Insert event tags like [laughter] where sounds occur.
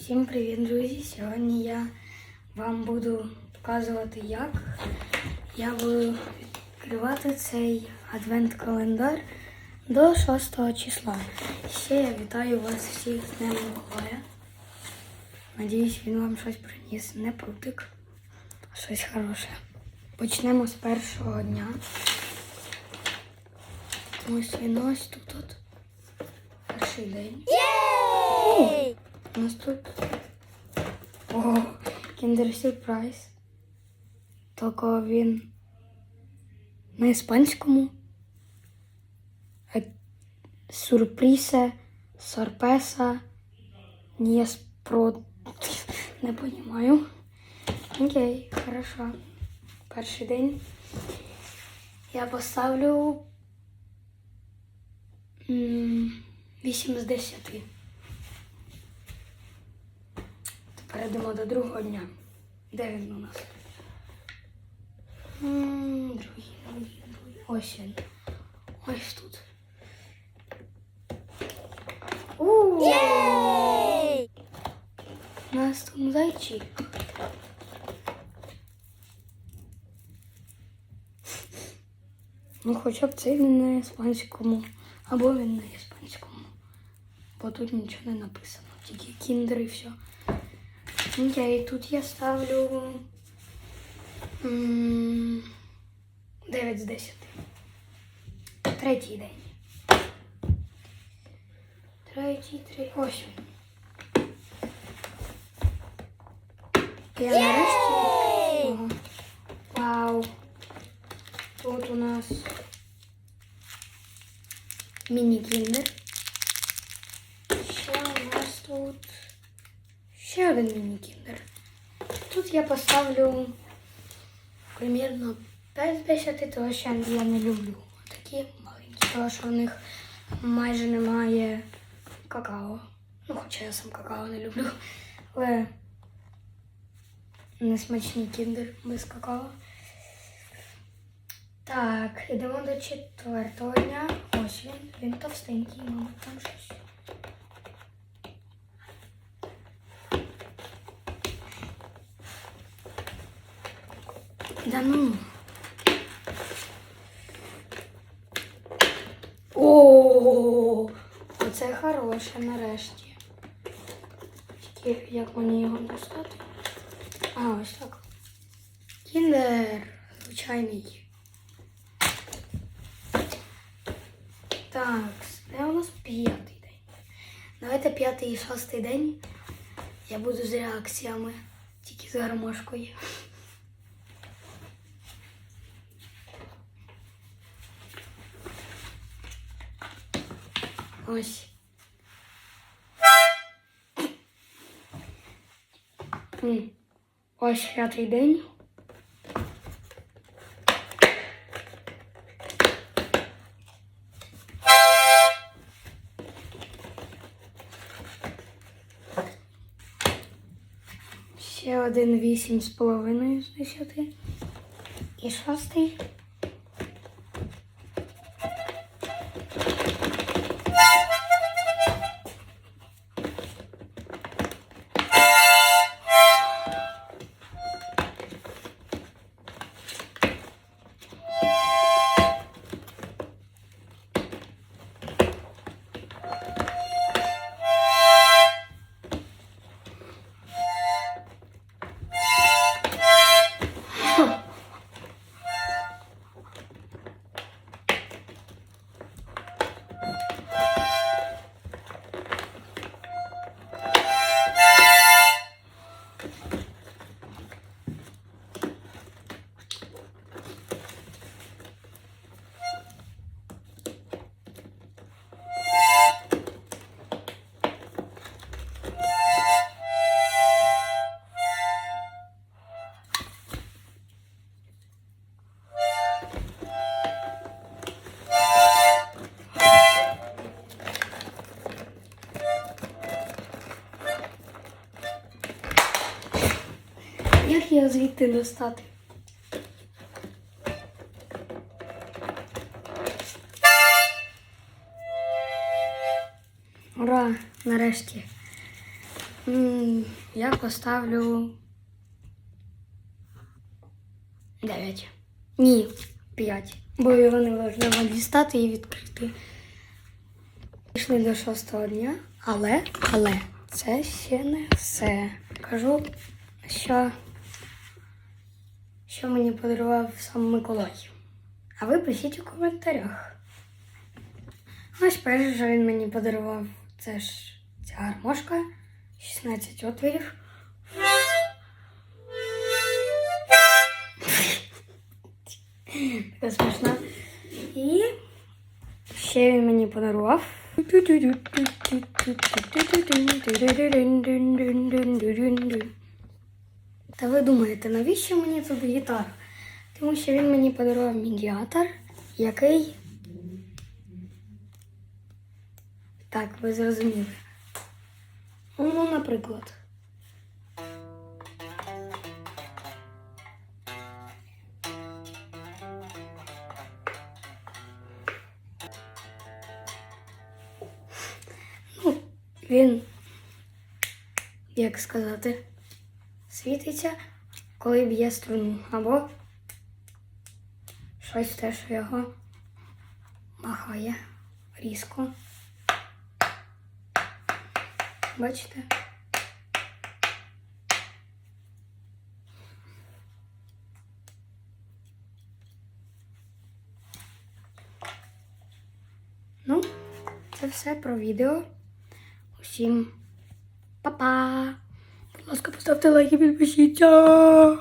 Всім привіт, друзі! Сьогодні я вам буду показувати, як я буду відкривати цей адвент-календар до 6 числа. Ще я вітаю вас всіх з Днем Миколая. Надіюсь, він вам щось приніс. Не прутик, а щось хороше. Почнемо з першого дня. Ось він ось тут. от. Перший день. Єй! У нас тут. О, Kinder Surprise. Тільки він на іспанському. Е, Сюрприсе, сорпеса, неспро... [laughs] Не понимаю. Окей, хорошо. Перший день. Я поставлю м, 8 з 10. Перейдемо до другого дня. Де він у нас? М, Другий, другий, другий. Ось він. Ось тут. У, нас тут зайчик. Ну, хоча б це він на іспанському. Або він на іспанському. Бо тут нічого не написано. Тільки кіндер і все. Окей, тут я ставлю м, 9 з 10. Третій день. Третій, третій. Ось. Я нарешті. Вау. Тут у нас міні-кіндер. Ще у нас тут ще один міні-кіндер. Тут я поставлю примірно 5 з 10, тому що я не люблю такі маленькі, тому що в них майже немає какао. Ну, хоча я сам какао не люблю. Але несмачний кіндер без какао. Так, ідемо до четвертого дня. Ось він. Він товстенький, мабуть, там щось. Да ну. О, оце хороше нарешті. Тільки як мені його достати? А, ось так. Кіндер звичайний. Так, де у нас п'ятий день? Давайте п'ятий і шостий день. Я буду з реакціями, тільки з гармошкою. Ось. Ось п'ятий день. Ще один вісім з половиною з десяти. І шостий. Звідти достати? Ура! Нарешті. Я поставлю 9. Ні, 5. Бо його неважливо дістати і відкрити. Пішли до шостого дня, але, але це ще не все. Кажу, що, що мені подарував сам Миколай. А ви пишіть у коментарях. Ось перше, що він мені подарував, це ж ця гармошка, 16 отворів. [laughs] Така смішна. І ще він мені подарував. Та ви думаєте, навіщо мені тут гітара? Тому що він мені подарував медіатор, який. Так, ви зрозуміли. Ну, наприклад. Ну, він, як сказати, світиться, коли б'є струну, або щось те, що його махає різко. Бачите? Ну, це все про відео. Усім па-па! Будь ласка, поставте лайк і підпишіться.